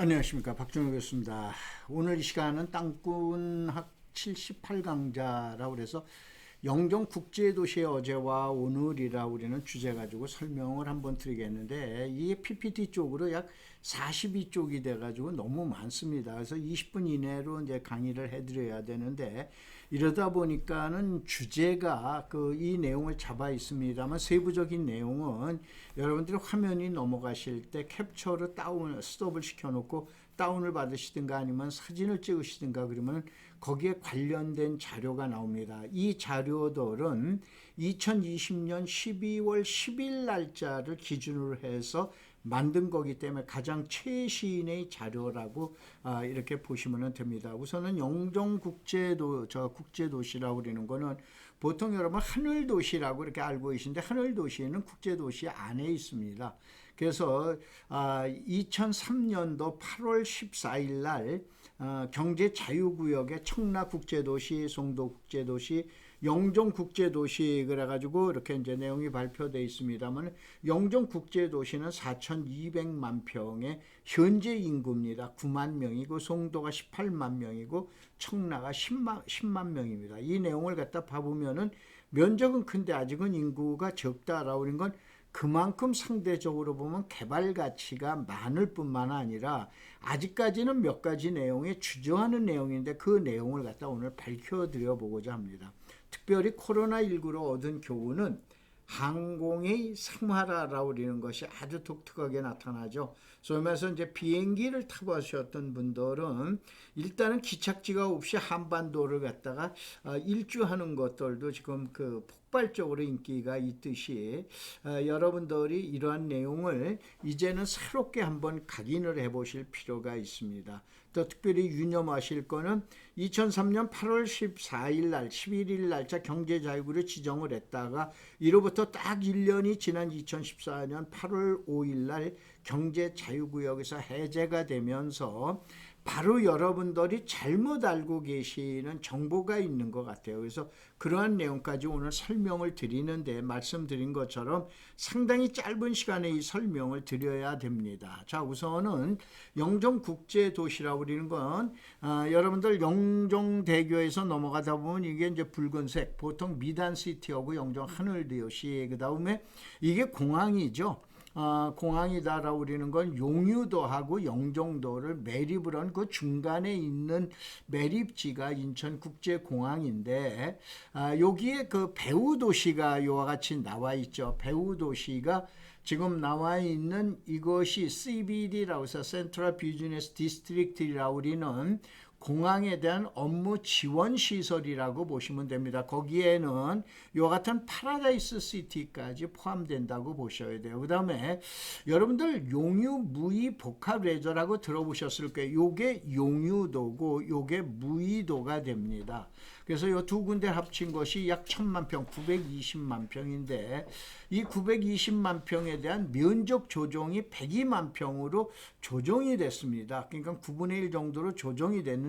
안녕하십니까 박준호 교수입니다. 오늘 이 시간은 땅꾼학 78강자라고 그래서 영정 국제 도시의 어제와 오늘이라 우리는 주제 가지고 설명을 한번 드리겠는데 이 PPT 쪽으로 약 42쪽이 돼가지고 너무 많습니다. 그래서 20분 이내로 이제 강의를 해드려야 되는데 이러다 보니까는 주제가 그 이 내용을 잡아 있습니다만 세부적인 내용은 여러분들이 화면이 넘어가실 때 캡처를 다운 스톱을 시켜놓고 다운을 받으시든가 아니면 사진을 찍으시든가 그러면 거기에 관련된 자료가 나옵니다. 이 자료들은 2020년 12월 10일 날짜를 기준으로 해서 만든 거기 때문에 가장 최신의 자료라고 아, 이렇게 보시면 됩니다. 우선은 영종 국제도 저 국제 도시라고 그러는 거는 보통 여러분 하늘 도시라고 이렇게 알고 계신데 하늘 도시는 국제 도시 안에 있습니다. 그래서 아, 2003년도 8월 14일 날 어, 경제 자유구역의 청라 국제도시, 송도 국제도시, 영종 국제 도시 그래 가지고 이렇게 이제 내용이 발표되어 있습니다만 영종 국제 도시는 4,200만 평의 현재 인구입니다. 9만 명이고 송도가 18만 명이고 청라가 10만 10만 명입니다. 이 내용을 갖다 봐 보면은 면적은 큰데 아직은 인구가 적다라고 하는 건 그만큼 상대적으로 보면 개발 가치가 많을 뿐만 아니라 아직까지는 몇 가지 내용에 주저하는 내용인데 그 내용을 갖다 오늘 밝혀드려 보고자 합니다. 특별히 코로나19로 얻은 교훈은 항공의 생활화라고 그러는 것이 아주 독특하게 나타나죠. 말해서 이제 비행기를 타보셨던 분들은 일단은 기착지가 없이 한반도를 갖다가 어, 일주하는 것들도 지금 그 폭발적으로 인기가 있듯이 어, 여러분들이 이러한 내용을 이제는 새롭게 한번 각인을 해보실 필요가 있습니다. 또 특별히 유념하실 거는 2003년 8월 14일 날 11일 날짜 경제자유구를 지정을 했다가 이로부터 딱 1년이 지난 2014년 8월 5일 날 경제자유구역에서 해제가 되면서 바로 여러분들이 잘못 알고 계시는 정보가 있는 것 같아요. 그래서 그러한 내용까지 오늘 설명을 드리는데 말씀드린 것처럼 상당히 짧은 시간에 이 설명을 드려야 됩니다. 자, 우선은 영종국제도시라고 그러는 건 아, 여러분들 영종대교에서 넘어가다 보면 이게 이제 붉은색 보통 미단시티하고 영종 하늘도시 그 다음에 이게 공항이죠. 어, 공항이다라고 우리는 건 용유도하고 영종도를 매립을 한 그 중간에 있는 매립지가 인천국제공항인데 아, 여기에 그 배후 도시가 요와 같이 나와 있죠. 배후 도시가 지금 나와 있는 이것이 CBD라고 해서 센트럴 비즈니스 디스트릭트라고 우리는 공항에 대한 업무 지원 시설이라고 보시면 됩니다. 거기에는 요 같은 파라다이스 시티까지 포함된다고 보셔야 돼요. 그 다음에 여러분들 용유 무이 복합 레저라고 들어보셨을 거예요. 요게 용유도고 요게 무이도가 됩니다. 그래서 이 두 군데 합친 것이 약 천만 평, 920만 평인데 이 920만 평에 대한 면적 조정이 102만 평으로 조정이 됐습니다. 그러니까 9분의 1 정도로 조정이 됐는데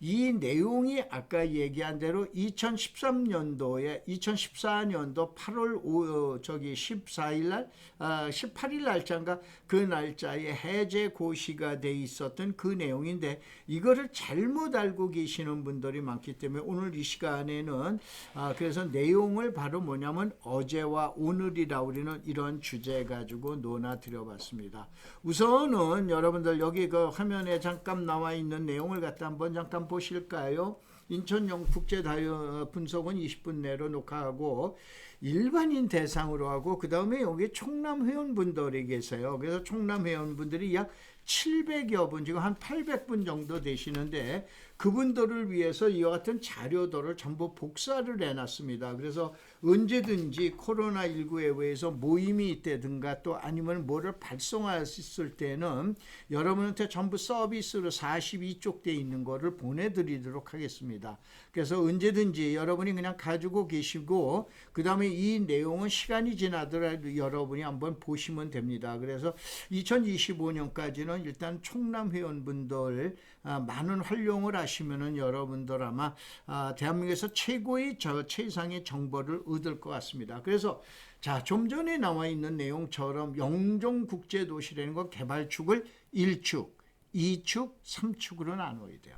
이 내용이 아까 얘기한 대로 2013년도에 2014년도 8월 5, 저기 14일 날 아, 18일 날짜인가 그 날짜에 해제 고시가 돼 있었던 그 내용인데 이거를 잘못 알고 계시는 분들이 많기 때문에 오늘 이 시간에는 아, 그래서 내용을 바로 뭐냐면 어제와 오늘이라 우리는 이런 주제 가지고 논하 드려봤습니다. 우선은 여러분들 여기 그 화면에 잠깐 나와 있는 내용을 갖다 한번 잠깐 보실까요? 인천용 국제다유 분석은 20분 내로 녹화하고 일반인 대상으로 하고 그 다음에 여기 총남 회원분들이 계세요. 그래서 총남 회원분들이 약 700여 분, 지금 한 800분 정도 되시는데 그분들을 위해서 이와 같은 자료들을 전부 복사를 해놨습니다. 그래서 언제든지 코로나19에 의해서 모임이 있다든가 또 아니면 뭐를 발송했을 때는 여러분한테 전부 서비스로 42쪽 돼 있는 거를 보내드리도록 하겠습니다. 그래서 언제든지 여러분이 그냥 가지고 계시고 그 다음에 이 내용은 시간이 지나더라도 여러분이 한번 보시면 됩니다. 그래서 2025년까지는 일단 총남 회원분들 아, 많은 활용을 하시면은 여러분들 아마 아, 대한민국에서 최고의 저 최상의 정보를 얻을 것 같습니다. 그래서 자, 좀 전에 나와 있는 내용처럼 영종 국제 도시라는 거 개발축을 1축, 2축, 3축으로 나눠야 돼요.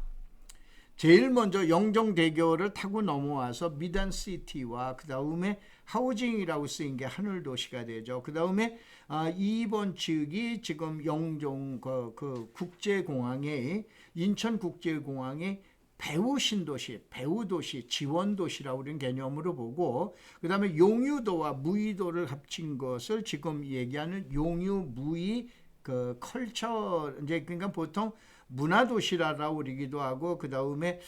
제일 먼저 영종대교를 타고 넘어와서 미단시티와 그 다음에 하우징이라고 쓰인 게 하늘도시가 되죠. 그 다음에 아, 2번 측이 지금 영종 그, 그 국제공항에 인천국제공항에 배우 신도시, 배우 도시, 지원 도시라고 그런 개념으로 보고 그다음에 용유도와 무의도를 합친 것을 지금 얘기하는 용유 무의 그 컬처 이제 그러니까 보통 문화 도시라고 그러기도 하고 그 다음에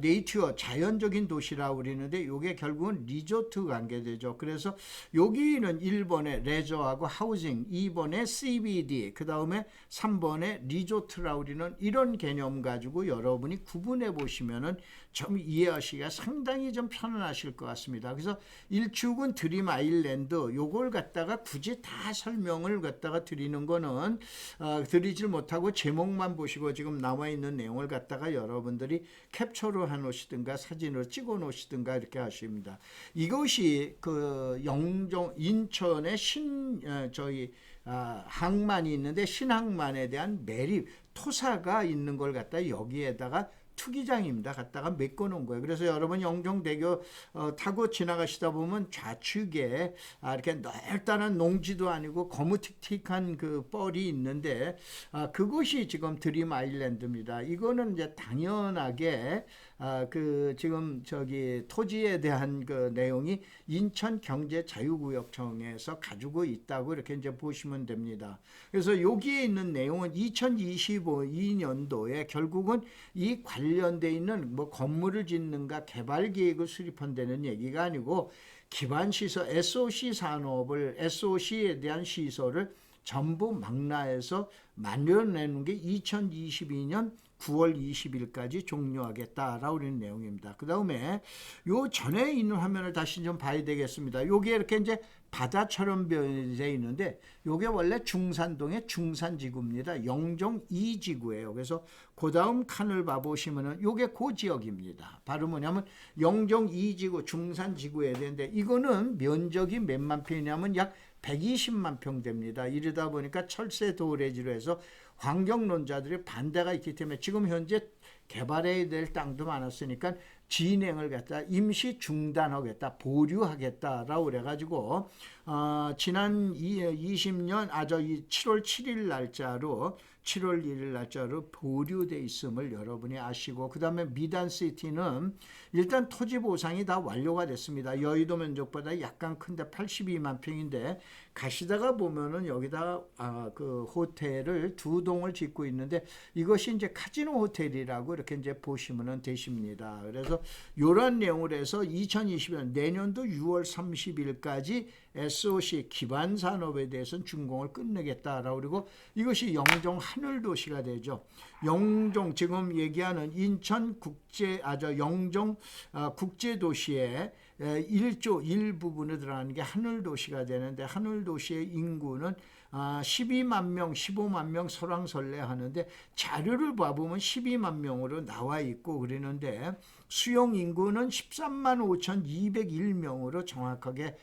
네이처 자연적인 도시라고 그러는데 이게 결국은 리조트 관계되죠. 그래서 여기는 1번에 레저하고 하우징, 2번에 CBD, 그 다음에 3번에 리조트라고 그러는 이런 개념 가지고 여러분이 구분해 보시면은 좀 이해하시기가 상당히 좀 편안하실 것 같습니다. 그래서 1축은 드림 아일랜드 요걸 갖다가 굳이 다 설명을 갖다가 드리는 거는 어, 드리질 못하고 제목만 보시고 지금 나와 있는 내용을 갖다가 여러분들이 캡처를 해 놓으시든가 사진을 찍어 놓으시든가 이렇게 하십니다. 이것이 그 영종 인천의 신 어, 저희 아, 항만이 있는데 신항만에 대한 매립 토사가 있는 걸 갖다 여기에다가 투기장입니다. 갖다가 메꿔 놓은 거예요. 그래서 여러분 영종대교 어, 타고 지나가시다 보면 좌측에 아, 이렇게 넓다는 농지도 아니고 거무틱틱한 그 뻘이 있는데 아, 그곳이 지금 드림 아일랜드입니다. 이거는 이제 당연하게 아, 그 지금 저기 토지에 대한 그 내용이 인천 경제 자유구역청에서 가지고 있다고 이렇게 이제 보시면 됩니다. 그래서 여기에 있는 내용은 2025년도에 결국은 이 관 련돼 있는 뭐 건물을 짓는가 개발 계획을 수립한다는 얘기가 아니고 기반 시설 SOC 산업을 SOC에 대한 시설을 전부 망라해서 만들어내는 게 2022년 9월 20일까지 종료하겠다라고 하는 내용입니다. 그 다음에 요 전에 있는 화면을 다시 좀 봐야 되겠습니다. 요게 이렇게 이제 바다처럼 변해 있는데 요게 원래 중산동의 중산지구입니다. 영종 2지구예요. 그래서 그 다음 칸을 봐보시면은 요게 그 지역입니다. 바로 뭐냐면 영종 2지구 중산지구에 되는데 이거는 면적이 몇만 평이냐면 약 120만 평 됩니다. 이러다 보니까 철새 도래지로 해서 환경론자들의 반대가 있기 때문에 지금 현재 개발해야 될 땅도 많았으니까 진행을 갖다 임시 중단하겠다, 보류하겠다라고 그래가지고 어, 지난 20년 아저 7월 7일 날짜로 7월 1일 날짜로 보류돼 있음을 여러분이 아시고 그 다음에 미단시티는 일단 토지 보상이 다 완료가 됐습니다. 여의도 면적보다 약간 큰데 82만 평인데 가시다가 보면은 여기다 아, 그 호텔을 두 동을 짓고 있는데 이것이 이제 카지노 호텔이라고 이렇게 이제 보시면 되십니다. 그래서 이런 내용으로 해서 2020년 내년도 6월 30일까지 SOC 기반 산업에 대해서는 준공을 끝내겠다라고 그리고 이것이 영종 하늘 도시가 되죠. 영종 지금 얘기하는 인천 국제 아저 영종 아, 국제 도시에 1조 일부분에 들어가는 게 하늘 도시가 되는데 하늘 도시의 인구는 12만 아, 명, 15만 명 설왕설래 하는데 자료를 봐보면 12만 명으로 나와 있고 그러는데 수용 인구는 13만 5,201명으로 정확하게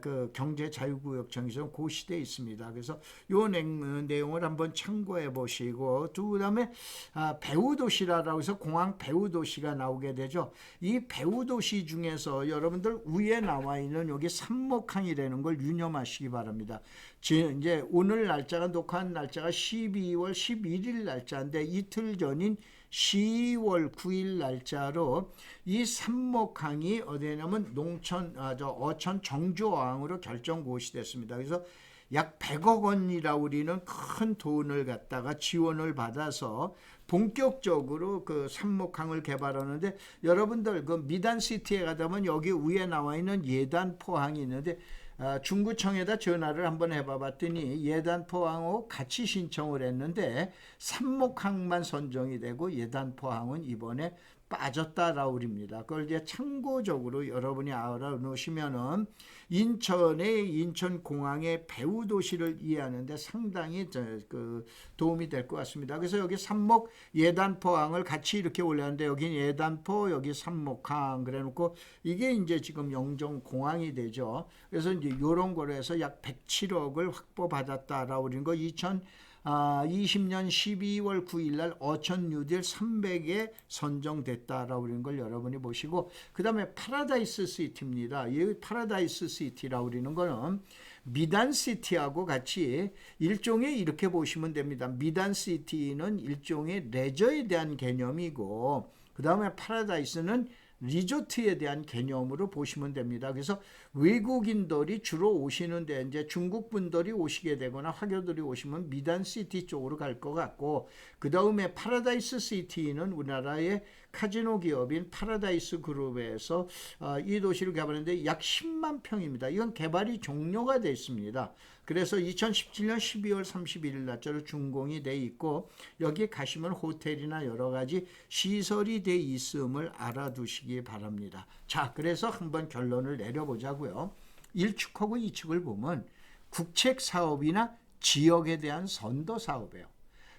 그 경제 자유구역 정의선 고시돼 있습니다. 그래서 요 내용을 한번 참고해 보시고 두 다음에 아, 배우 도시라고 해서 공항 배우 도시가 나오게 되죠. 이 배우 도시 중에서 여러분들 위에 나와 있는 여기 삼목항이라는 걸 유념하시기 바랍니다. 이제 오늘 날짜가 녹화한 날짜가 12월 11일 날짜인데 이틀 전인 10월 9일 날짜로 이 삼목항이 어디냐면 농촌 아, 저 어천 정주 어항으로 결정 고시됐습니다. 그래서 약 100억 원이라고 우리는 큰 돈을 갖다가 지원을 받아서 본격적으로 그 삼목항을 개발하는데 여러분들 그 미단시티에 가다 보면 여기 위에 나와 있는 예단포항이 있는데 아, 중구청에다 전화를 한번 해봐 봤더니 예단포항하고 같이 신청을 했는데 삼목항만 선정이 되고 예단포항은 이번에 빠졌다라고 그럽니다. 그걸 이제 참고적으로 여러분이 알아놓으시면은 인천의 인천공항의 배후 도시를 이해하는데 상당히 그 도움이 될 것 같습니다. 그래서 여기 삼목 예단포항을 같이 이렇게 올렸는데 여기 예단포 여기 삼목항 그래놓고 이게 이제 지금 영종공항이 되죠. 그래서 이제 이런 거로 해서 약 107억을 확보받았다라고 그런 거 2000. 아, 20년 12월 9일 날 어천 뉴딜 300에 선정됐다라고 그러는 걸 여러분이 보시고 그다음에 파라다이스 시티입니다. 이 파라다이스 시티라고 그러는 거는 미단 시티하고 같이 일종의 이렇게 보시면 됩니다. 미단 시티는 일종의 레저에 대한 개념이고 그다음에 파라다이스는 리조트에 대한 개념으로 보시면 됩니다. 그래서 외국인들이 주로 오시는데 이제 중국 분들이 오시게 되거나 화교들이 오시면 미단 시티 쪽으로 갈 것 같고 그 다음에 파라다이스 시티는 우리나라의 카지노 기업인 파라다이스 그룹에서 어, 이 도시를 개발했는데 약 10만 평입니다. 이건 개발이 종료가 됐습니다. 그래서 2017년 12월 31일 날짜로 준공이 돼 있고 여기 가시면 호텔이나 여러 가지 시설이 돼 있음을 알아두시기 바랍니다. 자, 그래서 한번 결론을 내려보자고요. 1축하고 2축을 보면 국책 사업이나 지역에 대한 선도 사업이에요.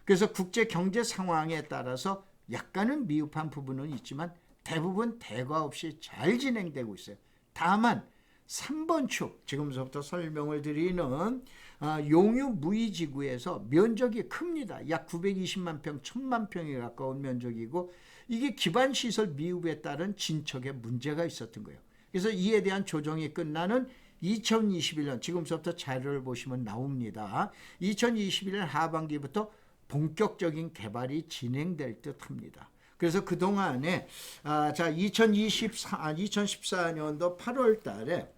그래서 국제 경제 상황에 따라서 약간은 미흡한 부분은 있지만 대부분 대과 없이 잘 진행되고 있어요. 다만 3번 축 지금부터 설명을 드리는 아, 용유 무의지구에서 면적이 큽니다. 약 920만 평, 1000만 평에 가까운 면적이고 이게 기반 시설 미흡에 따른 진척에 문제가 있었던 거예요. 그래서 이에 대한 조정이 끝나는 2021년 지금부터 자료를 보시면 나옵니다. 2021년 하반기부터 본격적인 개발이 진행될 듯 합니다. 그래서 그 동안에 아, 자 2024, 아, 2014년도 8월 달에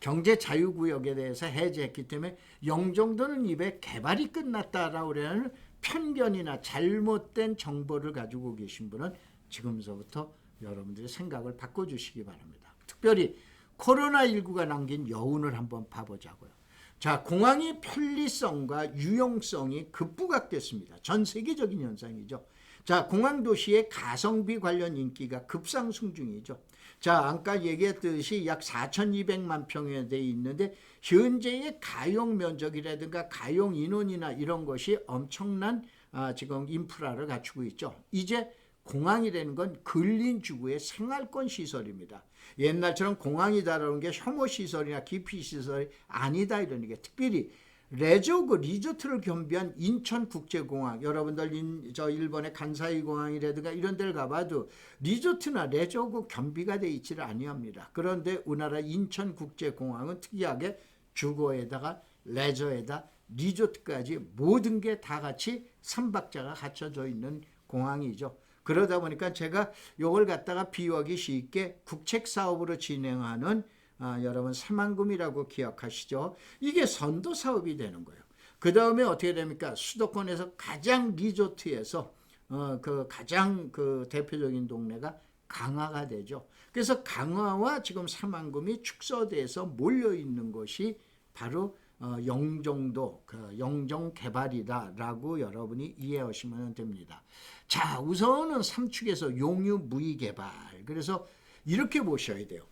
경제 자유구역에 대해서 해제했기 때문에 영종도는 입에 개발이 끝났다라고 하는 편견이나 잘못된 정보를 가지고 계신 분은 지금서부터 여러분들의 생각을 바꿔주시기 바랍니다. 특별히 코로나19가 남긴 여운을 한번 봐보자고요. 자, 공항의 편리성과 유용성이 급부각됐습니다. 전 세계적인 현상이죠. 자, 공항 도시의 가성비 관련 인기가 급상승 중이죠. 자, 아까 얘기했듯이 약 4,200만 평에 돼 있는데 현재의 가용 면적이라든가 가용 인원이나 이런 것이 엄청난 아, 지금 인프라를 갖추고 있죠. 이제 공항이라는 건 근린 주구의 생활권 시설입니다. 옛날처럼 공항이다라는 게 혐오 시설이나 기피 시설이 아니다 이런 게 특별히 레저 그 리조트를 겸비한 인천국제공항 여러분들 인, 저 일본의 간사이 공항이라든가 이런 데를 가봐도 리조트나 레저그 겸비가 돼 있지를 아니합니다. 그런데 우리나라 인천국제공항은 특이하게 주거에다가 레저에다 리조트까지 모든 게 다 같이 삼박자가 갖춰져 있는 공항이죠. 그러다 보니까 제가 이걸 갖다가 비유하기 쉽게 국책 사업으로 진행하는 아, 여러분 새만금이라고 기억하시죠? 이게 선도 사업이 되는 거예요. 그 다음에 어떻게 됩니까? 수도권에서 가장 리조트에서 어, 그 가장 그 대표적인 동네가 강화가 되죠. 그래서 강화와 지금 사만금이 축소돼서 몰려 있는 것이 바로 어, 영종도 그 영종 개발이다라고 여러분이 이해하시면 됩니다. 자, 우선은 삼축에서 용유 무의 개발. 그래서 이렇게 보셔야 돼요.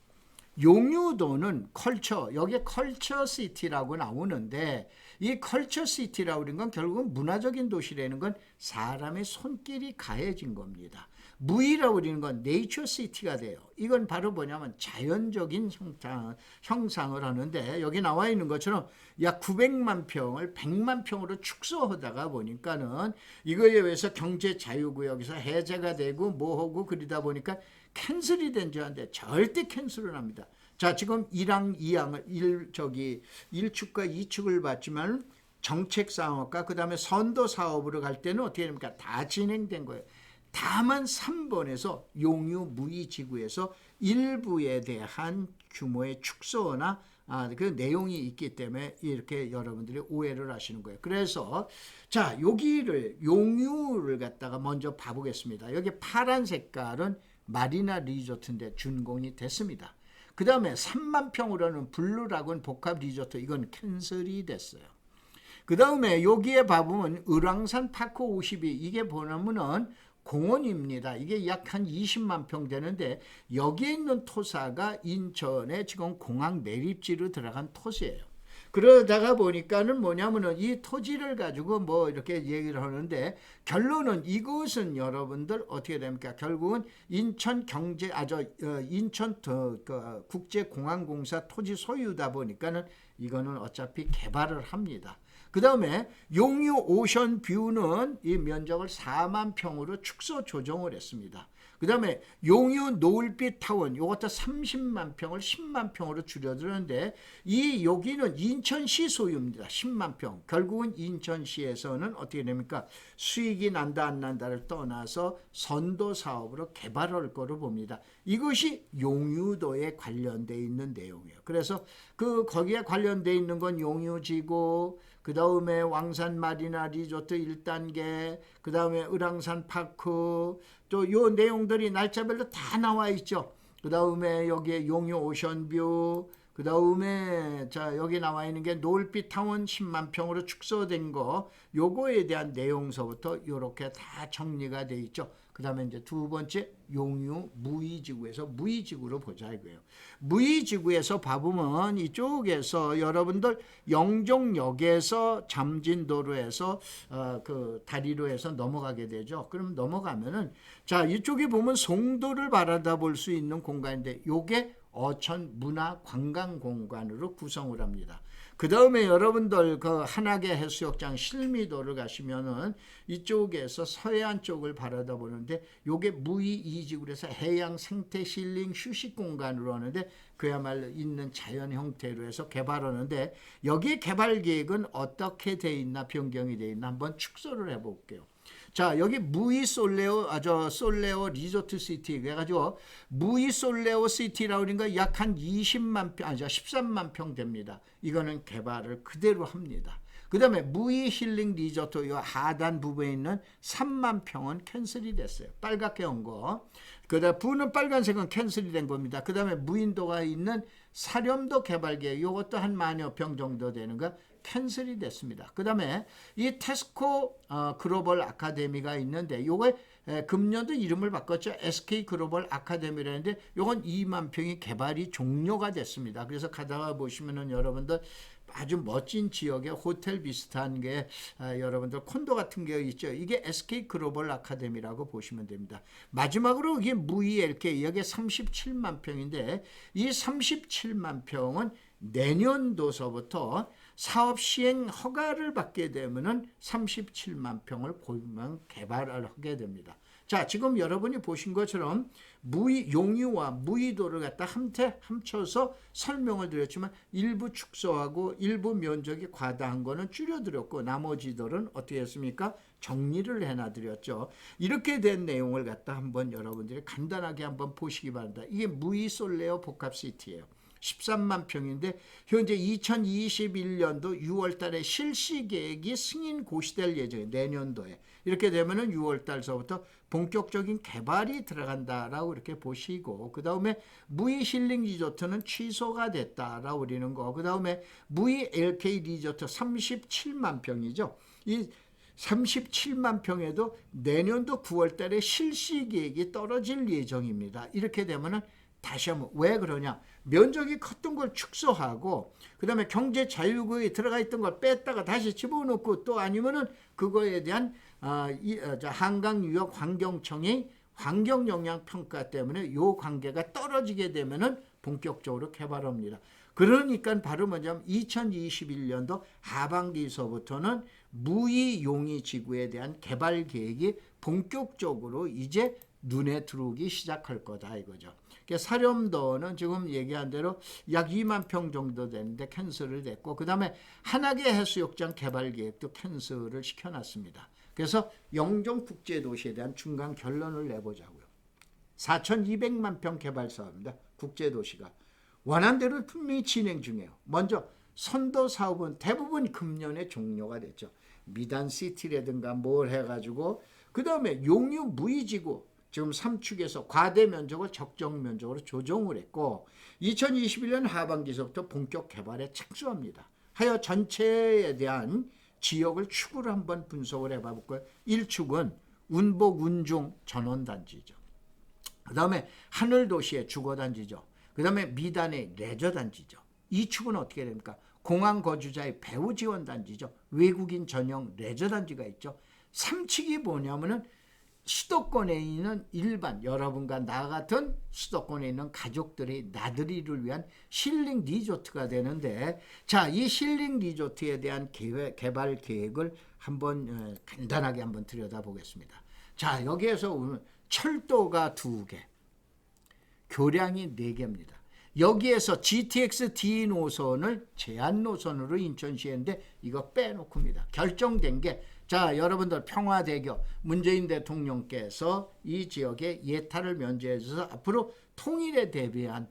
용유도는 컬처, 여기에 컬처 시티라고 나오는데 이 컬처 시티라고 하는 건 결국은 문화적인 도시라는 건 사람의 손길이 가해진 겁니다. 무이라고 그러는 건 네이처 시티가 돼요. 이건 바로 뭐냐면 자연적인 형상, 형상을 하는데 여기 나와 있는 것처럼 약 900만 평을 100만 평으로 축소하다가 보니까는 이거에 의해서 경제 자유구역에서 해제가 되고 뭐하고 그러다 보니까 캔슬이 된줄 알았는데 절대 캔슬을 합니다. 자, 지금 1항, 2항을 1 저기 1축과 2축을 봤지만 정책 사업과 그 다음에 선도 사업으로 갈 때는 어떻게 됩니까? 다 진행된 거예요. 다만 3번에서 용유 무의 지구에서 일부에 대한 규모의 축소나 아, 그 내용이 있기 때문에 이렇게 여러분들이 오해를 하시는 거예요. 그래서 자 여기를 용유를 갖다가 먼저 봐보겠습니다. 여기 파란 색깔은 마리나 리조트인데 준공이 됐습니다. 그 다음에 3만 평으로는 블루라군 복합 리조트 이건 캔슬이 됐어요. 그 다음에 여기에 봐보면 을왕산 파크 52 이게 보면은 공원입니다. 이게 약 한 20만 평 되는데 여기에 있는 토사가 인천에 지금 공항 매립지로 들어간 토지예요. 그러다가 보니까는 뭐냐면은 이 토지를 가지고 뭐 이렇게 얘기를 하는데 결론은 이것은 여러분들 어떻게 됩니까? 결국은 인천 경제 아저 어, 인천 더, 그 국제공항공사 토지 소유다 보니까는 이거는 어차피 개발을 합니다. 그 다음에 용유 오션 뷰는 이 면적을 4만 평으로 축소 조정을 했습니다. 그 다음에 용유 노을빛 타원 요것도 30만 평을 10만 평으로 줄여드렸는데 이 여기는 인천시 소유입니다. 10만 평. 결국은 인천시에서는 어떻게 됩니까? 수익이 난다 안 난다를 떠나서 선도 사업으로 개발할 거로 봅니다. 이것이 용유도에 관련돼 있는 내용이에요. 그래서 그 거기에 관련돼 있는 건 용유지구 그 다음에 왕산 마리나 리조트 1단계, 그 다음에 을왕산 파크, 또 요 내용들이 날짜별로 다 나와 있죠. 그 다음에 여기에 용유 오션뷰, 그 다음에 자 여기 나와 있는 게 노을빛 타원 10만 평으로 축소된 거, 요거에 대한 내용서부터 이렇게 다 정리가 돼 있죠. 그 다음에 이제 두 번째 용유 무의지구에서 무의지구로 보자 이거예요. 무의지구에서 봐보면 이쪽에서 여러분들 영종역에서 잠진도로에서 어, 그 다리로 해서 넘어가게 되죠. 그럼 넘어가면은 자 이쪽에 보면 송도를 바라다 볼 수 있는 공간인데 요게 어천 문화 관광 공간으로 구성을 합니다. 그 다음에 여러분들 그 한악의 해수욕장 실미도를 가시면은 이쪽에서 서해안 쪽을 바라다 보는데 요게 무의 이지구에서 해양 생태 힐링 휴식 공간으로 하는데 그야말로 있는 자연 형태로 해서 개발하는데 여기에 개발 계획은 어떻게 돼 있나 변경이 돼 있나 한번 축소를 해볼게요. 자 여기 무이 솔레오 아 저 솔레오 리조트 시티 그래가지고 무이 솔레오 시티라고 그러니까 약 한 20만 평 아니 13만 평 됩니다. 이거는 개발을 그대로 합니다. 그 다음에 무이 힐링 리조트 요 하단 부분에 있는 3만 평은 캔슬이 됐어요. 빨갛게 온 거. 그 다음 부는 빨간색은 캔슬이 된 겁니다. 그 다음에 무인도가 있는 사렴도 개발 계획 요것도 한 만여 평 정도 되는 거 캔슬이 됐습니다. 그 다음에 이 테스코 어, 글로벌 아카데미가 있는데 요거 금년도 이름을 바꿨죠. SK 글로벌 아카데미라는데 요건 2만 평이 개발이 종료가 됐습니다. 그래서 가다가 보시면은 여러분들 아주 멋진 지역에 호텔 비슷한 게 아, 여러분들 콘도 같은 게 있죠. 이게 SK 글로벌 아카데미라고 보시면 됩니다. 마지막으로 이게 무이 LK 여기 37만 평인데 이 37만 평은 내년도서부터 사업 시행 허가를 받게 되면은 37만 평을 보면 개발을 하게 됩니다. 자, 지금 여러분이 보신 것처럼 무의 용유와 무의도를 갖다 함께 합쳐서 설명을 드렸지만 일부 축소하고 일부 면적이 과다한 거는 줄여드렸고 나머지들은 어떻게 했습니까? 정리를 해놔 드렸죠. 이렇게 된 내용을 갖다 한번 여러분들이 간단하게 한번 보시기 바랍니다. 이게 무의 솔레어 복합 시티예요. 13만 평인데 현재 2021년도 6월 달에 실시 계획이 승인 고시될 예정이에요. 내년도에. 이렇게 되면은 6월 달서부터 본격적인 개발이 들어간다라고 이렇게 보시고 그다음에 무이 힐링 리조트는 취소가 됐다라고 우리는 거. 그다음에 무이 LK 리조트 37만 평이죠. 이 37만 평에도 내년도 9월 달에 실시 계획이 떨어질 예정입니다. 이렇게 되면은 다시 한번 왜 그러냐? 면적이 컸던 걸 축소하고 그다음에 경제 자유구에 들어가 있던 걸 뺐다가 다시 집어넣고 또 아니면은 그거에 대한 아, 이, 어, 한강 유역 환경청의 환경 영향 평가 때문에 요 관계가 떨어지게 되면은 본격적으로 개발합니다. 그러니까 바로 뭐냐면 2021년도 하반기서부터는 무의 용의 지구에 대한 개발 계획이 본격적으로 이제 눈에 들어오기 시작할 거다 이거죠. 사렴도는 지금 얘기한 대로 약 2만 평 정도 되는데 캔슬을 됐고 그 다음에 한악의 해수욕장 개발 계획도 캔슬을 시켜놨습니다. 그래서 영종국제도시에 대한 중간 결론을 내보자고요. 4,200만 평 개발 사업입니다. 국제도시가 원한대로 분명히 진행 중이에요. 먼저 선도 사업은 대부분 금년에 종료가 됐죠. 미단 시티라든가 뭘 해가지고 그 다음에 용유 무의지구 지금 3축에서 과대 면적을 적정 면적으로 조정을 했고 2021년 하반기서부터 본격 개발에 착수합니다. 하여 전체에 대한 지역을 축으로 한번 분석을 해봐 볼까요? 1축은 운복 운중 전원단지죠. 그 다음에 하늘도시의 주거단지죠. 그 다음에 미단의 레저단지죠. 2축은 어떻게 됩니까? 공항 거주자의 배우 지원단지죠. 외국인 전용 레저단지가 있죠. 3축이 뭐냐면은 수도권에 있는 일반 여러분과 나 같은 수도권에 있는 가족들의 나들이를 위한 힐링 리조트가 되는데 자이 힐링 리조트에 대한 계획, 개발 계획을 한번 어, 간단하게 한번 들여다보겠습니다. 자 여기에서 오늘 철도가 두 개, 교량이 네 개입니다. 여기에서 GTX D 노선을 제한 노선으로 인천시에 했는데 이거 빼놓고입니다. 결정된 게 자, 여러분들 평화대교 문재인 대통령께서 이 지역에 예타를 면제해 주셔서 앞으로 통일에 대비한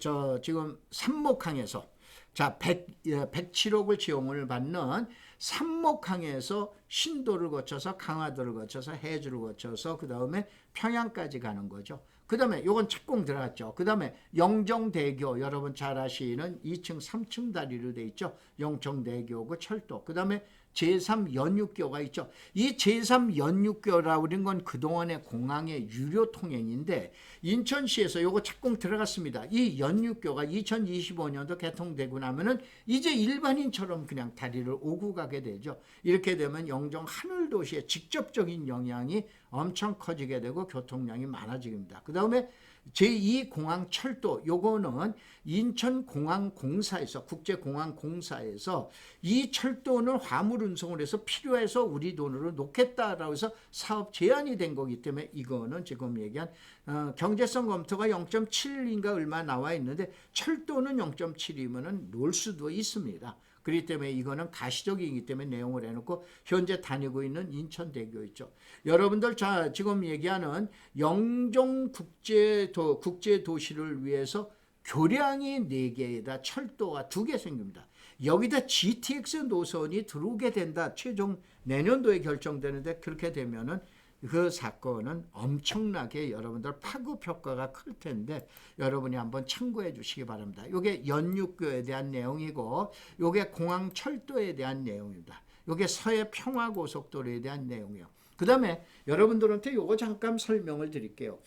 저 지금 삼목항에서 자, 100, 107억을 지원을 받는 삼목항에서 신도를 거쳐서 강화도를 거쳐서 해주를 거쳐서 그 다음에 평양까지 가는 거죠. 그 다음에 요건 착공 들어갔죠. 그 다음에 영정대교 여러분 잘 아시는 2층 3층 다리로 돼 있죠. 영정대교고 철도. 그 다음에 제3연육교가 있죠. 이 제3연육교라고 그런 건 그동안의 공항의 유료 통행인데 인천시에서 요거 착공 들어갔습니다. 이 연육교가 2025년도 개통되고 나면은 이제 일반인처럼 그냥 다리를 오고 가게 되죠. 이렇게 되면 영정 하늘 도시에 직접적인 영향이 엄청 커지게 되고 교통량이 많아집니다. 그 다음에 제2공항 철도 요거는 인천공항공사에서 국제공항공사에서 이 철도는 화물 운송을 해서 필요해서 우리 돈으로 놓겠다라고 해서 사업 제한이 된 거기 때문에 이거는 지금 얘기한 어, 경제성 검토가 0.7인가 얼마 나와 있는데 철도는 0.7이면은 놓을 수도 있습니다. 그렇기 때문에 이거는 가시적이기 때문에 내용을 해놓고 현재 다니고 있는 인천대교 있죠. 여러분들 자 지금 얘기하는 영종 국제도 국제도시를 위해서 교량이 4개에다 철도가 2개 생깁니다. 여기다 GTX 노선이 들어오게 된다. 최종 내년도에 결정되는데 그렇게 되면은 그 사건은 엄청나게 여러분들 파급 효과가 클 텐데 여러분이 한번 참고해 주시기 바랍니다. 이게 연육교에 대한 내용이고 이게 공항 철도에 대한 내용입니다. 이게 서해 평화고속도로에 대한 내용이요. 그 다음에 여러분들한테 요거 잠깐 설명을 드릴게요.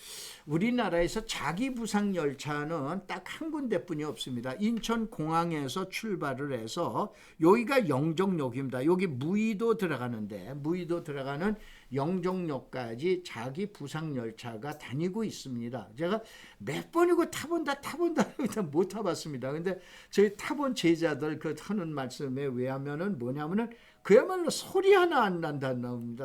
우리나라에서 자기 부상 열차는 딱 한 군데뿐이 없습니다. 인천 공항에서 출발을 해서 여기가 영종역입니다. 여기 무의도 들어가는데 무의도 들어가는 영종역까지 자기 부상 열차가 다니고 있습니다. 제가 몇 번이고 타본다 타본다 못 타봤습니다. 근데 저희 타본 제자들 그 하는 말씀에 왜하면은 뭐냐면은 그야말로 소리 하나 안 난다는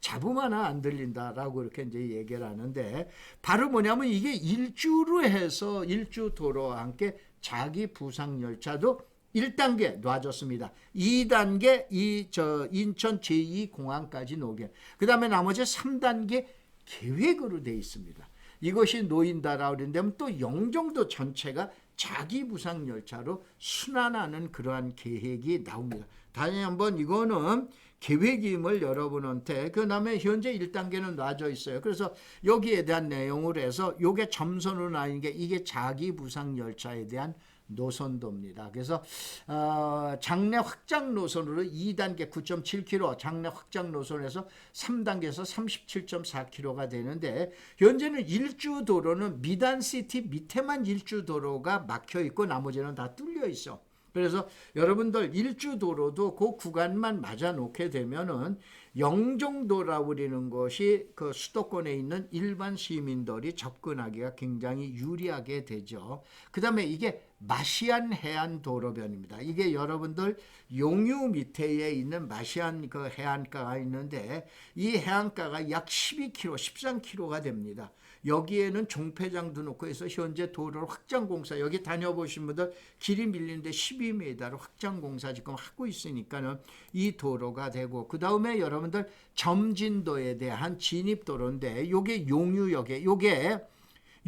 잡음 하나 안 들린다라고 이렇게 이제 얘기를 하는데 바로 뭐냐면 이게 일주로 해서 일주 도로와 함께 자기 부상 열차도 1단계 놔줬습니다. 2단계 이 저 인천 제2공항까지 놓게. 그다음에 나머지 3단계 계획으로 돼 있습니다. 이것이 놓인다라고 그러는데 또 영종도 전체가 자기 부상 열차로 순환하는 그러한 계획이 나옵니다. 다시 한번 이거는 계획임을 여러분한테 그 다음에 현재 1단계는 놔져 있어요. 그래서 여기에 대한 내용을 해서 요게 점선으로 나인 게 이게 자기 부상 열차에 대한 노선도입니다. 그래서 어, 장내 확장 노선으로 2단계 9.7km, 장내 확장 노선에서 3단계에서 37.4km가 되는데 현재는 일주 도로는 미단 시티 밑에만 일주 도로가 막혀 있고 나머지는 다 뚫려 있어. 그래서 여러분들 일주 도로도 그 구간만 맞아 놓게 되면은 영종도라고 그러는 것이 그 수도권에 있는 일반 시민들이 접근하기가 굉장히 유리하게 되죠. 그 다음에 이게 마시안 해안 도로변입니다. 이게 여러분들 용유 밑에 있는 마시안 그 해안가가 있는데 이 해안가가 약 12km, 13km가 됩니다. 여기에는 종폐장도 놓고 해서 현재 도로 확장 공사 여기 다녀보신 분들 길이 밀리는데 12m로 확장 공사 지금 하고 있으니까는 이 도로가 되고 그 다음에 여러분들 점진도에 대한 진입 도로인데 요게 용유역에 요게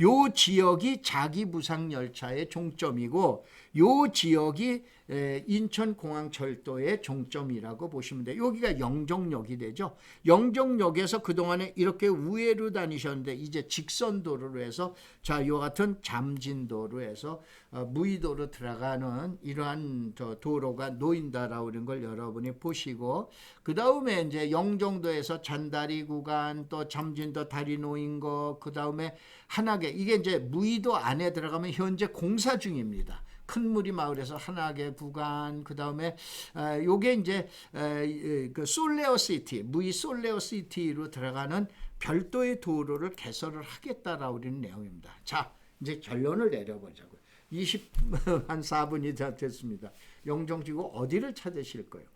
요 지역이 자기 부상 열차의 종점이고 요 지역이 인천공항철도의 종점이라고 보시면 돼요. 여기가 영종역이 되죠. 영종역에서 그동안에 이렇게 우회로 다니셨는데 이제 직선도로로 해서 자, 요 같은 잠진도로 해서 어, 무의도로 들어가는 이러한 도로가 놓인다라고 하는 걸 여러분이 보시고 그 다음에 이제 영종도에서 잔다리 구간 또 잠진도 다리 놓인 거 그 다음에 한하계 이게 이제 무의도 안에 들어가면 현재 공사 중입니다. 큰 무리 마을에서 한하계 구간 그 다음에 요게 이제 그 솔레어 시티 무이 솔레어 시티로 들어가는 별도의 도로를 개설을 하겠다라고 하는 내용입니다. 자, 이제 결론을 내려보자고요. 20한 4분이 다 됐습니다. 영종지구 어디를 찾으실 거예요?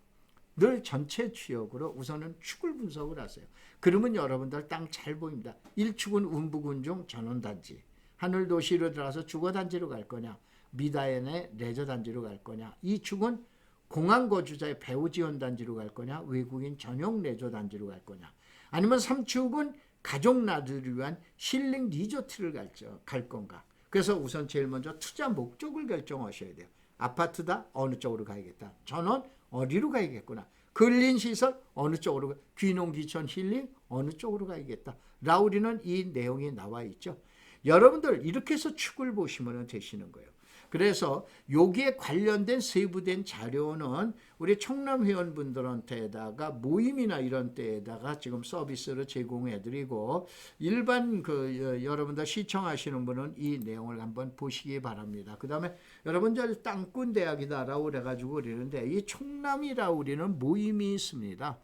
늘 전체 지역으로 우선은 축을 분석을 하세요. 그러면 여러분들 땅 잘 보입니다. 1축은 운부군중 전원단지, 하늘도시로 들어가서 주거단지로 갈 거냐, 미다엔의 레저 단지로 갈 거냐, 2축은 공항 거주자의 배우 지원 단지로 갈 거냐, 외국인 전용 레저 단지로 갈 거냐, 아니면 3축은 가족 나들을 위한 힐링 리조트를 갈죠, 갈 건가. 그래서 우선 제일 먼저 투자 목적을 결정하셔야 돼요. 아파트다 어느 쪽으로 가야겠다. 전원 어디로 가야겠구나. 근린 시설 어느 쪽으로 가- 귀농 귀촌 힐링 어느 쪽으로 가야겠다. 라우리는 이 내용이 나와 있죠. 여러분들 이렇게 해서 축을 보시면 되시는 거예요. 그래서 여기에 관련된 세부된 자료는 우리 청남 회원분들한테다가 모임이나 이런 때에다가 지금 서비스를 제공해 드리고 일반 그 여- 여러분들 시청하시는 분은 이 내용을 한번 보시기 바랍니다. 그 다음에 여러분들 땅꾼 대학이다라고 그래 가지고 그러는데 이 청남이라고 우리는 모임이 있습니다.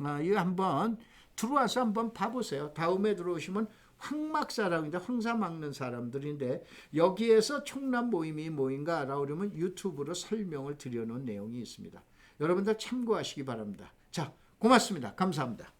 아, 이거 한번 들어와서 한번 봐보세요. 다음에 들어오시면 황막사람인데 황사 막는 사람들인데 여기에서 청남 모임이 뭐인가라고 그러면 유튜브로 설명을 드려놓은 내용이 있습니다. 여러분들 참고하시기 바랍니다. 자, 고맙습니다. 감사합니다.